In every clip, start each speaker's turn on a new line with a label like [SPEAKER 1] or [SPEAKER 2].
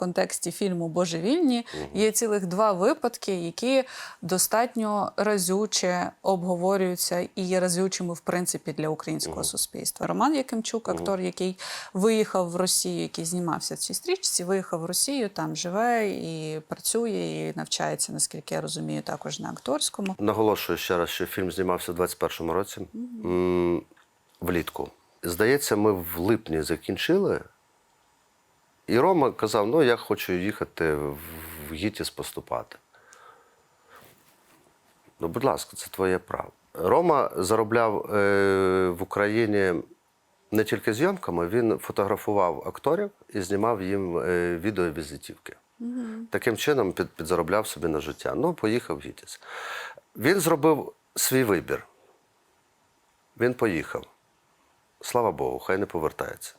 [SPEAKER 1] контексті фільму Божевільні є цілих два випадки, які достатньо разюче обговорюються і є разючими в принципі для українського суспільства. Роман Якимчук, актор, який виїхав в Росію, який знімався в цій стрічці, виїхав в Росію, там живе і працює, і навчається, наскільки я розумію, також на акторському.
[SPEAKER 2] Наголошую ще раз, що фільм знімався у 21-му році влітку. Здається, ми в липні закінчили. І Рома казав: ну, я хочу їхати в ГІТІС поступати. Ну, будь ласка, це твоє право. Рома заробляв е, в Україні не тільки зйомками, він фотографував акторів і знімав їм е, відеовізитівки. Таким чином під, підзаробляв собі на життя. Ну, поїхав в ГІТІС. Він зробив свій вибір. Він поїхав. Слава Богу, хай не повертається.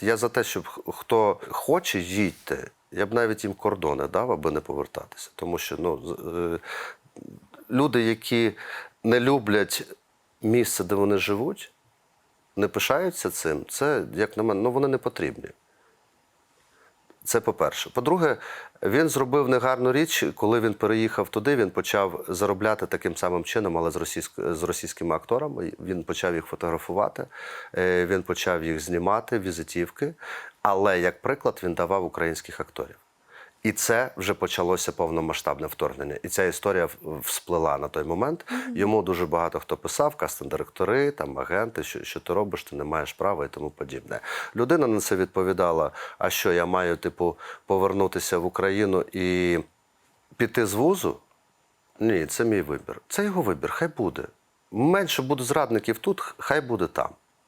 [SPEAKER 2] Я за те, щоб хто хоче, їдьте. Я б навіть їм кордони дав, аби не повертатися. Тому що ну, е, люди, які не люблять місце, де вони живуть, не пишаються цим, це, як на мене, ну вони не потрібні. Це по-перше. По-друге, він зробив негарну річ, коли він переїхав туди, він почав заробляти таким самим чином, але з, російськ... з російськими акторами. Він почав їх фотографувати, е, він почав їх знімати, візитівки. Але, як приклад, він давав українських акторів. І це вже почалося повномасштабне вторгнення. І ця історія всплила на той момент. Йому дуже багато хто писав, кастинг-директори, там агенти, що, що ти робиш, ти не маєш права і тому подібне. Людина на це відповідала: а що я маю, типу, повернутися в Україну і піти з вузу? Ні, це мій вибір. Це його вибір, хай буде. Менше буде зрадників тут, хай буде там.